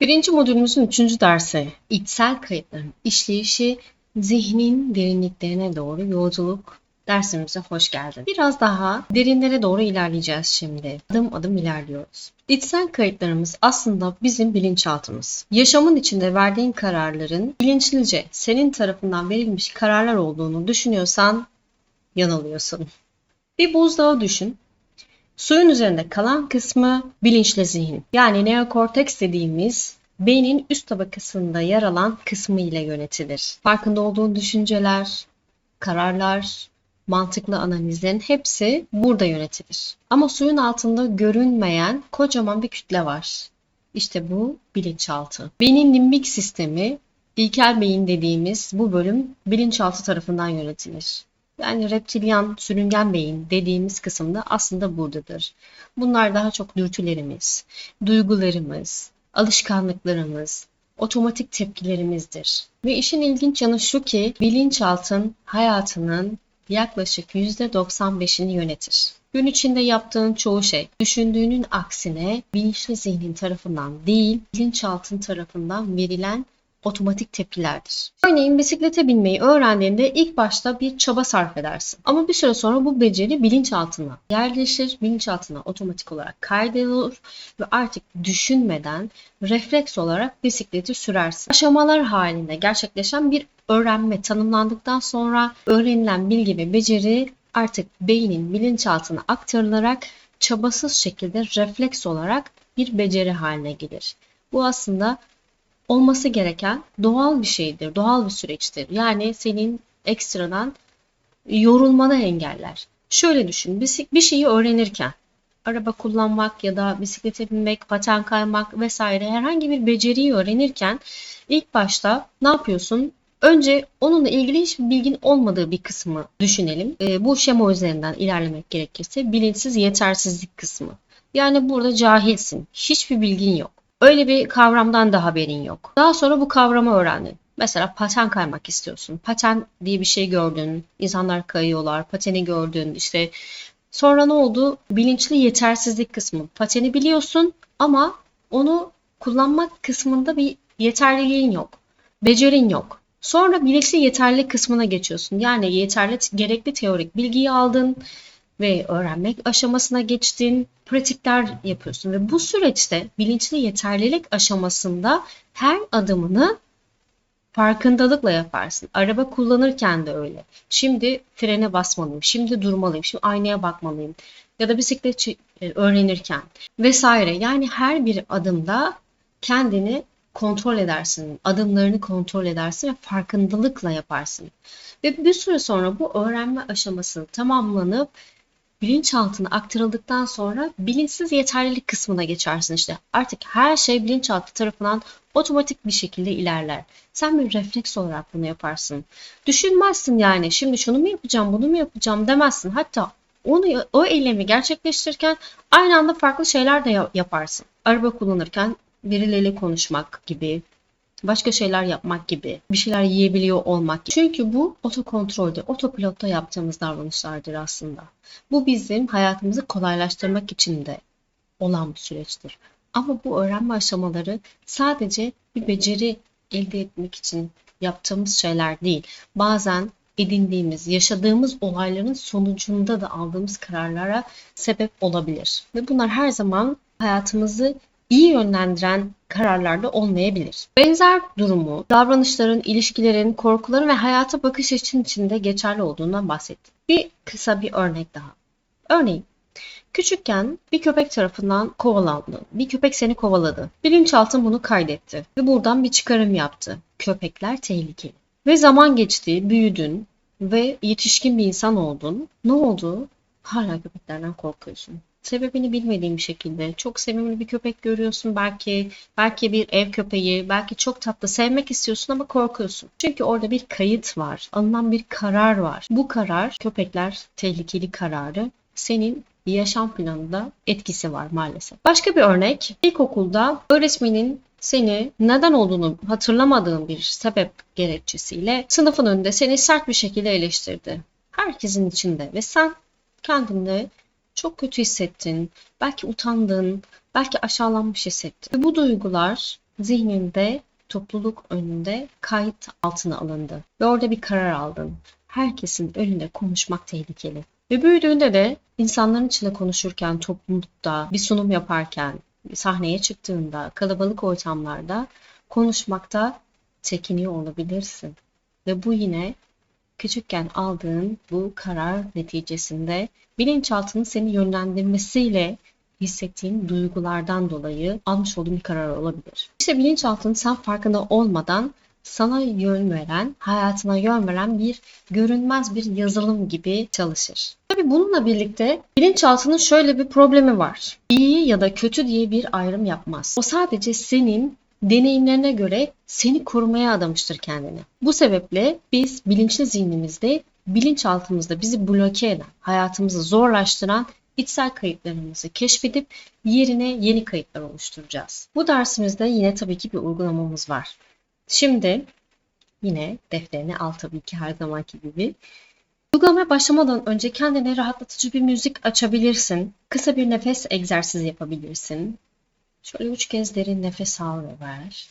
Birinci modülümüzün üçüncü dersi içsel kayıtların işleyişi zihnin derinliklerine doğru yolculuk dersimize hoş geldin. Biraz daha derinlere doğru ilerleyeceğiz şimdi. Adım adım ilerliyoruz. İçsel kayıtlarımız aslında bizim bilinçaltımız. Yaşamın içinde verdiğin kararların bilinçlice senin tarafından verilmiş kararlar olduğunu düşünüyorsan yanılıyorsun. Bir buzdağı düşün. Suyun üzerinde kalan kısmı bilinçli zihin. Yani neokorteks dediğimiz beynin üst tabakasında yer alan kısmı ile yönetilir. Farkında olduğun düşünceler, kararlar, mantıklı analizlerin hepsi burada yönetilir. Ama suyun altında görünmeyen kocaman bir kütle var. İşte bu bilinçaltı. Beynin limbik sistemi, ilkel beyin dediğimiz bu bölüm bilinçaltı tarafından yönetilir. Yani reptilyan, sürüngen beyin dediğimiz kısımda aslında buradadır. Bunlar daha çok dürtülerimiz, duygularımız, alışkanlıklarımız, otomatik tepkilerimizdir. Ve işin ilginç yanı şu ki bilinçaltın hayatının yaklaşık %95'ini yönetir. Gün içinde yaptığın çoğu şey düşündüğünün aksine bilinçli zihnin tarafından değil, bilinçaltın tarafından verilen otomatik tepkilerdir. Örneğin bisiklete binmeyi öğrendiğinde ilk başta bir çaba sarf edersin. Ama bir süre sonra bu beceri bilinçaltına yerleşir, bilinçaltına otomatik olarak kaydedilir ve artık düşünmeden refleks olarak bisikleti sürersin. Aşamalar halinde gerçekleşen bir öğrenme tanımlandıktan sonra öğrenilen bilgi ve beceri artık beynin bilinçaltına aktarılarak çabasız şekilde refleks olarak bir beceri haline gelir. Bu aslında olması gereken doğal bir şeydir, doğal bir süreçtir. Yani senin ekstradan yorulmanı engeller. Şöyle düşün, bir şeyi öğrenirken araba kullanmak ya da bisiklete binmek, paten kaymak vesaire herhangi bir beceriyi öğrenirken ilk başta ne yapıyorsun? Önce onunla ilgili hiçbir bilgin olmadığı bir kısmı düşünelim. E, bu şema üzerinden ilerlemek gerekirse bilinçsiz yetersizlik kısmı. Yani burada cahilsin. Hiçbir bilgin yok. Öyle bir kavramdan da haberin yok. Daha sonra bu kavramı öğrendin. Mesela paten kaymak istiyorsun. Paten diye bir şey gördün. İnsanlar kayıyorlar. Pateni gördün. İşte sonra ne oldu? Bilinçli yetersizlik kısmı. Pateni biliyorsun ama onu kullanmak kısmında bir yeterliliğin yok. Becerin yok. Sonra bilinçli yeterlilik kısmına geçiyorsun. Yani yeterli gerekli teorik bilgiyi aldın ve öğrenmek aşamasına geçtin, pratikler yapıyorsun ve bu süreçte bilinçli yeterlilik aşamasında her adımını farkındalıkla yaparsın. Araba kullanırken de öyle. Şimdi frene basmalıyım, şimdi durmalıyım, şimdi aynaya bakmalıyım ya da bisiklet e, öğrenirken vesaire. Yani her bir adımda kendini kontrol edersin, adımlarını kontrol edersin ve farkındalıkla yaparsın. Ve bir süre sonra bu öğrenme aşaması tamamlanıp bilinçaltına aktarıldıktan sonra bilinçsiz yeterlilik kısmına geçersin işte. Artık her şey bilinçaltı tarafından otomatik bir şekilde ilerler. Sen bir refleks olarak bunu yaparsın. Düşünmezsin yani şimdi şunu mu yapacağım, bunu mu yapacağım demezsin. Hatta onu o eylemi gerçekleştirirken aynı anda farklı şeyler de yaparsın. Araba kullanırken birileriyle konuşmak gibi, başka şeyler yapmak gibi, bir şeyler yiyebiliyor olmak. Çünkü bu otokontrolde, otopilotta yaptığımız davranışlardır aslında. Bu bizim hayatımızı kolaylaştırmak için de olan bir süreçtir. Ama bu öğrenme aşamaları sadece bir beceri elde etmek için yaptığımız şeyler değil. Bazen edindiğimiz, yaşadığımız olayların sonucunda da aldığımız kararlara sebep olabilir. Ve bunlar her zaman hayatımızı iyi yönlendiren kararlarda olmayabilir. Benzer durumu davranışların, ilişkilerin, korkuların ve hayata bakış açın içinde geçerli olduğundan bahsettim. Bir kısa bir örnek daha. Örneğin Küçükken bir köpek tarafından kovalandın. Bir köpek seni kovaladı. Bilinçaltın bunu kaydetti ve buradan bir çıkarım yaptı. Köpekler tehlikeli. Ve zaman geçti, büyüdün ve yetişkin bir insan oldun. Ne oldu? Hala köpeklerden korkuyorsun sebebini bilmediğin bir şekilde çok sevimli bir köpek görüyorsun belki belki bir ev köpeği belki çok tatlı sevmek istiyorsun ama korkuyorsun. Çünkü orada bir kayıt var. Alınan bir karar var. Bu karar köpekler tehlikeli kararı senin yaşam planında etkisi var maalesef. Başka bir örnek ilkokulda öğretmenin seni neden olduğunu hatırlamadığın bir sebep gerekçesiyle sınıfın önünde seni sert bir şekilde eleştirdi. Herkesin içinde ve sen kendinde çok kötü hissettin, belki utandın, belki aşağılanmış hissettin. Ve bu duygular zihninde topluluk önünde kayıt altına alındı ve orada bir karar aldın. Herkesin önünde konuşmak tehlikeli. Ve büyüdüğünde de insanların içinde konuşurken, toplulukta, bir sunum yaparken, sahneye çıktığında, kalabalık ortamlarda konuşmakta çekiniyor olabilirsin. Ve bu yine küçükken aldığın bu karar neticesinde bilinçaltının seni yönlendirmesiyle hissettiğin duygulardan dolayı almış olduğun bir karar olabilir. İşte bilinçaltının sen farkında olmadan sana yön veren, hayatına yön veren bir görünmez bir yazılım gibi çalışır. Tabi bununla birlikte bilinçaltının şöyle bir problemi var. İyi ya da kötü diye bir ayrım yapmaz. O sadece senin deneyimlerine göre seni korumaya adamıştır kendini. Bu sebeple biz bilinçli zihnimizde bilinçaltımızda bizi bloke eden, hayatımızı zorlaştıran içsel kayıtlarımızı keşfedip yerine yeni kayıtlar oluşturacağız. Bu dersimizde yine tabii ki bir uygulamamız var. Şimdi yine defterine al tabii ki her zamanki gibi. Uygulamaya başlamadan önce kendine rahatlatıcı bir müzik açabilirsin. Kısa bir nefes egzersizi yapabilirsin. Şöyle üç kez derin nefes al ve ver.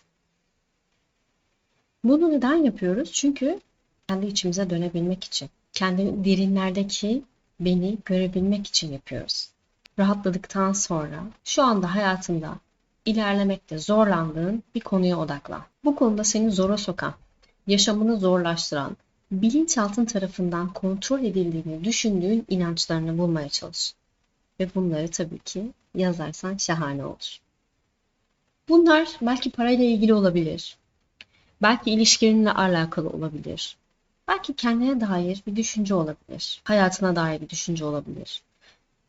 Bunu neden yapıyoruz? Çünkü kendi içimize dönebilmek için. Kendi derinlerdeki beni görebilmek için yapıyoruz. Rahatladıktan sonra şu anda hayatında ilerlemekte zorlandığın bir konuya odaklan. Bu konuda seni zora sokan, yaşamını zorlaştıran, bilinçaltın tarafından kontrol edildiğini düşündüğün inançlarını bulmaya çalış. Ve bunları tabii ki yazarsan şahane olur. Bunlar belki parayla ilgili olabilir. Belki ilişkilerine alakalı olabilir. Belki kendine dair bir düşünce olabilir. Hayatına dair bir düşünce olabilir.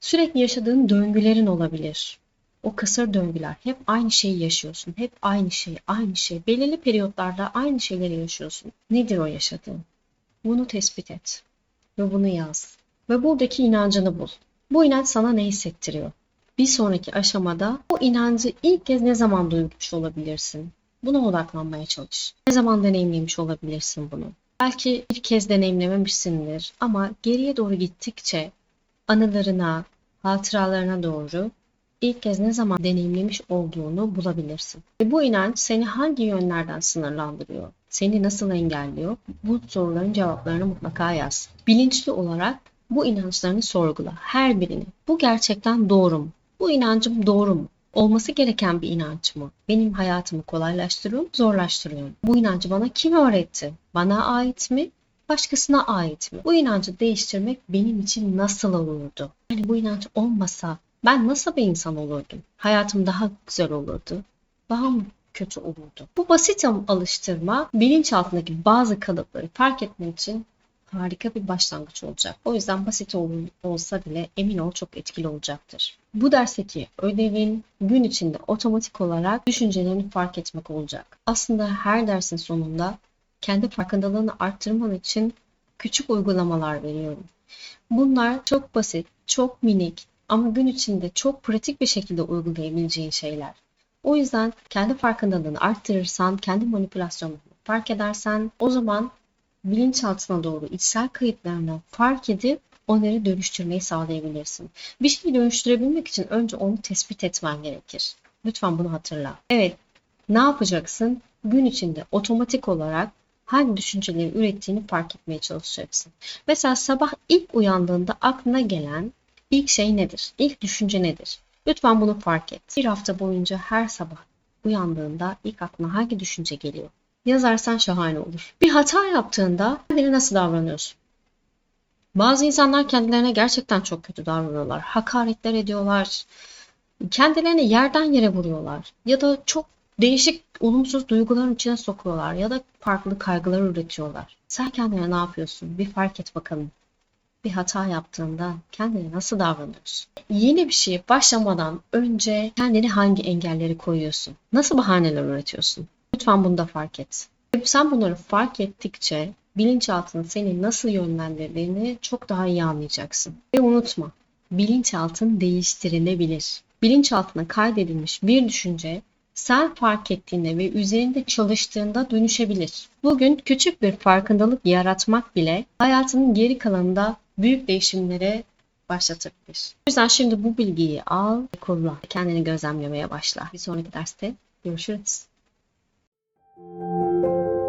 Sürekli yaşadığın döngülerin olabilir. O kısır döngüler. Hep aynı şeyi yaşıyorsun. Hep aynı şey, aynı şey. Belirli periyotlarda aynı şeyleri yaşıyorsun. Nedir o yaşadığın? Bunu tespit et. Ve bunu yaz. Ve buradaki inancını bul. Bu inanç sana ne hissettiriyor? Bir sonraki aşamada bu inancı ilk kez ne zaman duymuş olabilirsin? Buna odaklanmaya çalış. Ne zaman deneyimlemiş olabilirsin bunu? Belki bir kez deneyimlememişsindir ama geriye doğru gittikçe anılarına, hatıralarına doğru ilk kez ne zaman deneyimlemiş olduğunu bulabilirsin. Ve bu inanç seni hangi yönlerden sınırlandırıyor? Seni nasıl engelliyor? Bu soruların cevaplarını mutlaka yaz. Bilinçli olarak bu inançlarını sorgula. Her birini. Bu gerçekten doğru mu? Bu inancım doğru mu? Olması gereken bir inanç mı? Benim hayatımı kolaylaştırıyor mu, zorlaştırıyor mu? Bu inancı bana kim öğretti? Bana ait mi? Başkasına ait mi? Bu inancı değiştirmek benim için nasıl olurdu? Yani bu inanç olmasa ben nasıl bir insan olurdum? Hayatım daha güzel olurdu. Daha mı kötü olurdu? Bu basit alıştırma bilinçaltındaki bazı kalıpları fark etmek için harika bir başlangıç olacak. O yüzden basit olsa bile emin ol çok etkili olacaktır. Bu dersteki ödevin gün içinde otomatik olarak düşüncelerini fark etmek olacak. Aslında her dersin sonunda kendi farkındalığını arttırman için küçük uygulamalar veriyorum. Bunlar çok basit, çok minik ama gün içinde çok pratik bir şekilde uygulayabileceğin şeyler. O yüzden kendi farkındalığını arttırırsan, kendi manipülasyonunu fark edersen o zaman bilinçaltına doğru içsel kayıtlarını fark edip onları dönüştürmeyi sağlayabilirsin. Bir şeyi dönüştürebilmek için önce onu tespit etmen gerekir. Lütfen bunu hatırla. Evet, ne yapacaksın? Gün içinde otomatik olarak hangi düşünceleri ürettiğini fark etmeye çalışacaksın. Mesela sabah ilk uyandığında aklına gelen ilk şey nedir? İlk düşünce nedir? Lütfen bunu fark et. Bir hafta boyunca her sabah uyandığında ilk aklına hangi düşünce geliyor? Yazarsan şahane olur. Bir hata yaptığında kendine nasıl davranıyorsun? Bazı insanlar kendilerine gerçekten çok kötü davranıyorlar. Hakaretler ediyorlar. Kendilerini yerden yere vuruyorlar. Ya da çok değişik olumsuz duyguların içine sokuyorlar. Ya da farklı kaygılar üretiyorlar. Sen kendine ne yapıyorsun? Bir fark et bakalım. Bir hata yaptığında kendine nasıl davranıyorsun? Yeni bir şey başlamadan önce kendini hangi engelleri koyuyorsun? Nasıl bahaneler üretiyorsun? Lütfen bunu da fark et. Sen bunları fark ettikçe bilinçaltının seni nasıl yönlendirdiğini çok daha iyi anlayacaksın. Ve unutma, bilinçaltın değiştirilebilir. Bilinçaltına kaydedilmiş bir düşünce sen fark ettiğinde ve üzerinde çalıştığında dönüşebilir. Bugün küçük bir farkındalık yaratmak bile hayatının geri kalanında büyük değişimlere başlatabilir. O yüzden şimdi bu bilgiyi al ve kullan. Kendini gözlemlemeye başla. Bir sonraki derste görüşürüz. Música